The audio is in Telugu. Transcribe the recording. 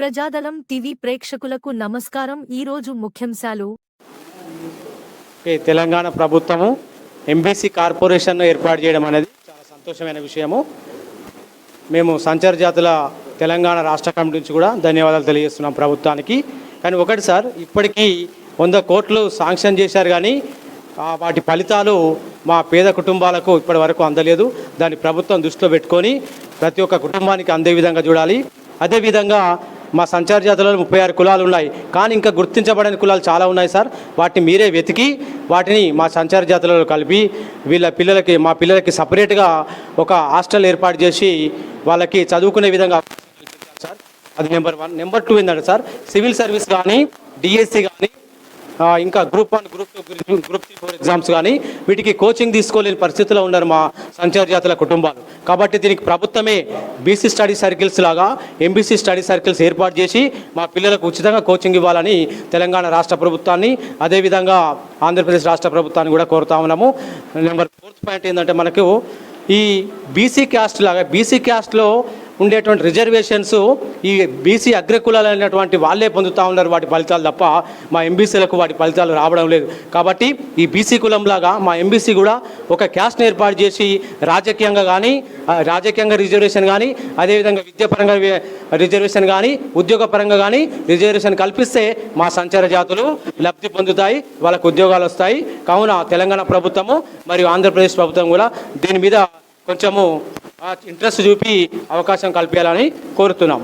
ప్రజాదళం టీవీ ప్రేక్షకులకు నమస్కారం. ఈరోజు ముఖ్యాంశాలు. తెలంగాణ ప్రభుత్వము ఎంబీసీ కార్పొరేషన్ను ఏర్పాటు చేయడం అనేది చాలా సంతోషమైన విషయము. మేము సంచార జాతుల తెలంగాణ రాష్ట్ర కమిటీ నుంచి కూడా ధన్యవాదాలు తెలియజేస్తున్నాం ప్రభుత్వానికి. కానీ ఒకటి సార్ ఇప్పటికీ వంద కోట్లు శాంక్షన్ చేశారు కానీ వాటి ఫలితాలు మా పేద కుటుంబాలకు ఇప్పటి వరకు అందలేదు. దాన్ని ప్రభుత్వం దృష్టిలో పెట్టుకొని ప్రతి ఒక్క కుటుంబానికి అందే విధంగా చూడాలి. అదేవిధంగా మా సంచార జాతులలో ముప్పై ఆరు కులాలు ఉన్నాయి. కానీ ఇంకా గుర్తించబడని కులాలు చాలా ఉన్నాయి సార్. వాటిని మీరే వెతికి వాటిని మా సంచార జాతులలో కలిపి వీళ్ళ పిల్లలకి మా పిల్లలకి సపరేట్గా ఒక హాస్టల్ ఏర్పాటు చేసి వాళ్ళకి చదువుకునే విధంగా సార్. అది నెంబర్ వన్. నెంబర్ టూ ఏంటంటే సార్ సివిల్ సర్వీస్ కానీ డిఎస్సి కానీ ఇంకా group one group two group three four exams కానీ వీటికి కోచింగ్ తీసుకోలేని పరిస్థితిలో ఉన్నారు మా సంచార జాతుల కుటుంబాలు. కాబట్టి దీనికి ప్రభుత్వమే బీసీ స్టడీ సర్కిల్స్ లాగా ఎంబీసీ స్టడీ సర్కిల్స్ ఏర్పాటు చేసి మా పిల్లలకు ఉచితంగా కోచింగ్ ఇవ్వాలని తెలంగాణ రాష్ట్ర ప్రభుత్వాన్ని అదేవిధంగా ఆంధ్రప్రదేశ్ రాష్ట్ర ప్రభుత్వాన్ని కూడా కోరుతా ఉన్నాము. నెంబర్ ఫోర్త్ పాయింట్ ఏంటంటే మనకు ఈ బీసీ క్యాస్ట్ లాగా బీసీ క్యాస్ట్లో ఉండేటువంటి రిజర్వేషన్స్ ఈ బీసీ అగ్రకులాలు అయినటువంటి వాళ్ళే పొందుతూ ఉన్నారు. వాటి ఫలితాలు తప్ప మా ఎంబీసీలకు వాటి ఫలితాలు రావడం లేదు. కాబట్టి ఈ బీసీ కులంలాగా మా ఎంబీసీ కూడా ఒక క్యాస్ట్ని ఏర్పాటు చేసి రాజకీయంగా కానీ రాజకీయంగా రిజర్వేషన్ కానీ అదేవిధంగా విద్యాపరంగా రిజర్వేషన్ కానీ ఉద్యోగపరంగా కానీ రిజర్వేషన్ కల్పిస్తే మా సంచార జాతులు లబ్ధి పొందుతాయి వాళ్ళకు ఉద్యోగాలు వస్తాయి. కావున తెలంగాణ ప్రభుత్వము మరియు ఆంధ్రప్రదేశ్ ప్రభుత్వం కూడా దీని మీద కొంచెము ఇంట్రెస్ట్ చూపి అవకాశం కల్పించాలని కోరుతున్నాం.